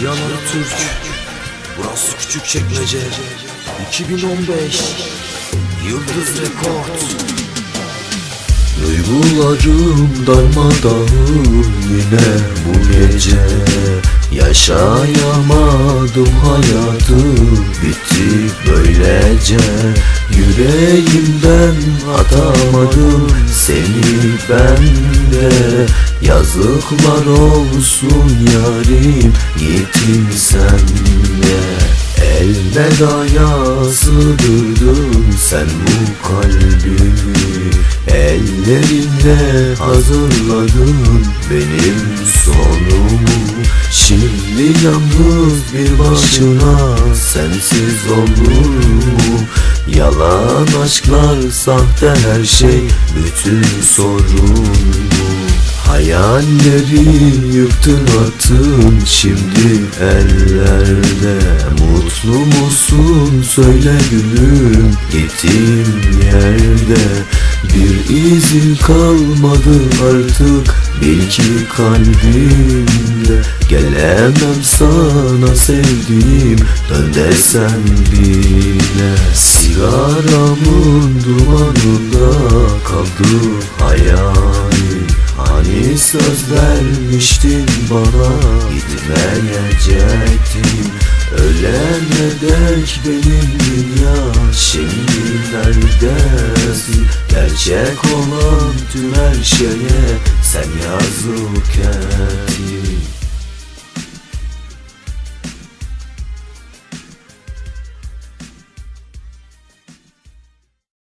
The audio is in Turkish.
Cihan Türk Burası küçük çekmece. 2015 Yıldız Rekord. Duygularım darmadağın yine bu gece. Yaşayamadım hayatı bitti böylece. Yüreğimden atamadım seni ben de Yazıklar olsun yarim gittin sen de Elvedaya sığdırdın sen bu kalbimi. Ellerinle hazırladın benim sonumu. Şimdi yalnız bir başına sensiz olur mu? Yalan aşklar sahte her şey bütün sorun bu Hayalleri yıktın attın. Şimdi ellerde Mutlu musun? Söyle gülüm gittiğim yerde Bir izin kalmadı artık. Bil ki kalbimde Gelemem sana sevdiğim. Dön desen bile Sigaramın dumanında kaldı Hani söz vermiştin bana. Gitmeyecektin. Ölene dek benim dünya. Şimdi neredesin? Gerçek olan tüm her şeye sen yazık ettin